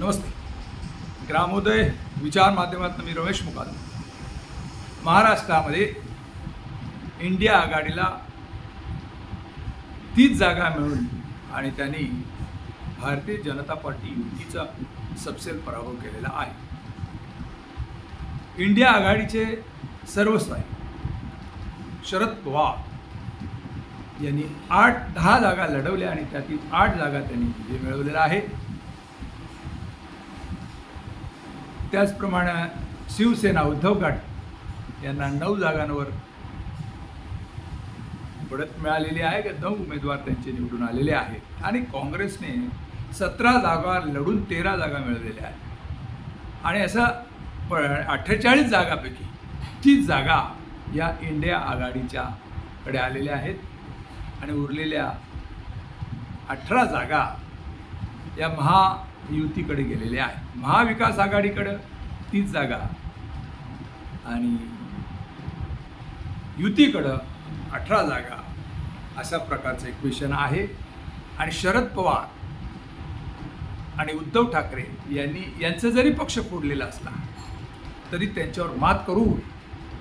नमस्ते. ग्रामोदय विचार माध्यमातून मी रमेश मुकादम. महाराष्ट्रामध्ये इंडिया आघाडीला तीच जागा मिळून आणि त्यांनी भारतीय जनता पार्टी युतीचा सपसेल पराभव केलेला आहे. इंडिया आघाडीचे सर्वस्व आहे. शरद पवार यांनी आठ दहा जागा लढवल्या आणि त्यातील आठ जागा त्यांनी विजय मिळवलेला आहे त्याचप्रमाणे शिवसेना उद्धव गाठ यांना नऊ जागांवर बढत मिळालेली आहे. की नऊ उमेदवार त्यांचे निवडून आलेले आहेत. आणि काँग्रेसने सतरा जागा लढून तेरा जागा मिळवलेल्या आहेत. आणि असं प अठ्ठेचाळीस जागापैकी तीस जागा या इंडिया आघाडीच्याकडे आलेल्या आहेत. आणि उरलेल्या अठरा जागा या महा युतीकडे गेलेले आहेत महाविकास आघाडीकडं तीस जागा आणि युतीकडं अठरा जागा अशा प्रकारचं इक्वेशन आहे. आणि शरद पवार आणि उद्धव ठाकरे यांनी यांचं जरी पक्ष फोडलेला असला तरी त्यांच्यावर मात करून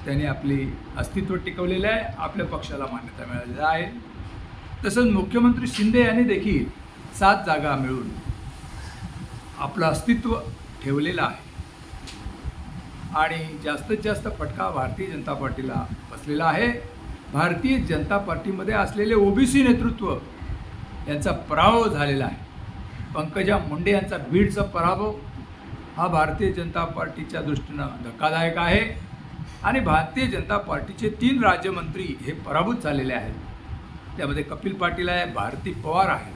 त्यांनी आपले अस्तित्व टिकवलेलं आहे आपल्या पक्षाला मान्यता मिळालेली आहे. तसंच मुख्यमंत्री शिंदे यांनी देखील सात जागा मिळून आपलं अस्तित्व ठेवलेलं आहे. आणि जास्तीत जास्त फटका भारतीय जनता पार्टीला बसलेला आहे. भारतीय जनता पार्टीमध्ये असलेले ओबीसी नेतृत्व यांचा पराभव झालेला आहे. पंकजा मुंडे यांचा बीडचा पराभव हा भारतीय जनता पार्टीच्या दृष्टीनं धक्कादायक आहे. आणि भारतीय जनता पार्टीचे तीन राज्यमंत्री हे पराभूत झालेले आहेत. त्यामध्ये कपिल पाटील आहे भारती पवार आहे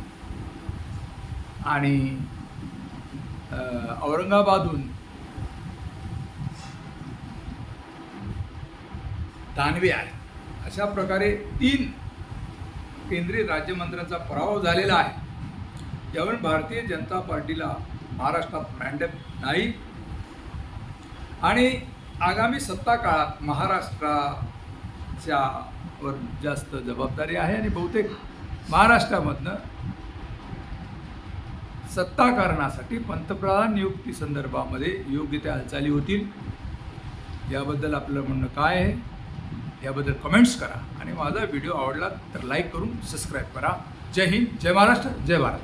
आणि औरंगाबादहून दानवे आहे अशा प्रकारे तीन केंद्रीय राज्यमंत्र्यांचा पराभव झालेला आहे. यावरून भारतीय जनता पार्टीला महाराष्ट्रात मॅन्डेट नाही. आणि आगामी सत्ता काळात महाराष्ट्राच्या वर जास्त जबाबदारी आहे आणि बहुतेक महाराष्ट्रामधनं सत्ताकारणासाठी पंतप्रधान नियुक्ती संदर्भामध्ये योग्य त्या हालचाली होतील. याबद्दल आपलं म्हणणं काय आहे? याबद्दल कमेंट्स करा. आणि माझा व्हिडिओ आवडला तर लाईक करून सबस्क्राईब करा. जय हिंद जय महाराष्ट्र जय भारत.